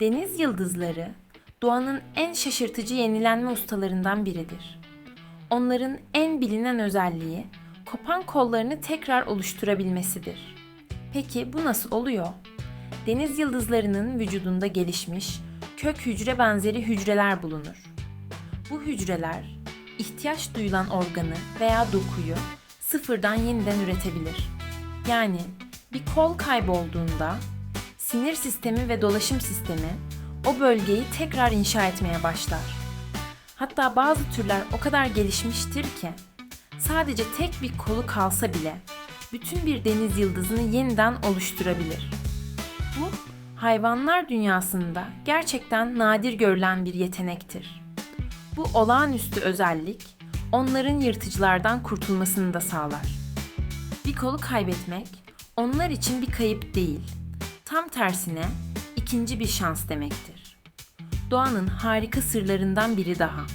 Deniz yıldızları doğanın en şaşırtıcı yenilenme ustalarından biridir. Onların en bilinen özelliği kopan kollarını tekrar oluşturabilmesidir. Peki bu nasıl oluyor? Deniz yıldızlarının vücudunda gelişmiş kök hücre benzeri hücreler bulunur. Bu hücreler ihtiyaç duyulan organı veya dokuyu sıfırdan yeniden üretebilir. Yani bir kol kaybolduğunda sinir sistemi ve dolaşım sistemi o bölgeyi tekrar inşa etmeye başlar. Hatta bazı türler o kadar gelişmiştir ki sadece tek bir kolu kalsa bile bütün bir deniz yıldızını yeniden oluşturabilir. Bu hayvanlar dünyasında gerçekten nadir görülen bir yetenektir. Bu olağanüstü özellik onların yırtıcılardan kurtulmasını da sağlar. Bir kolu kaybetmek onlar için bir kayıp değil. Tam tersine ikinci bir şans demektir. Doğanın harika sırlarından biri daha.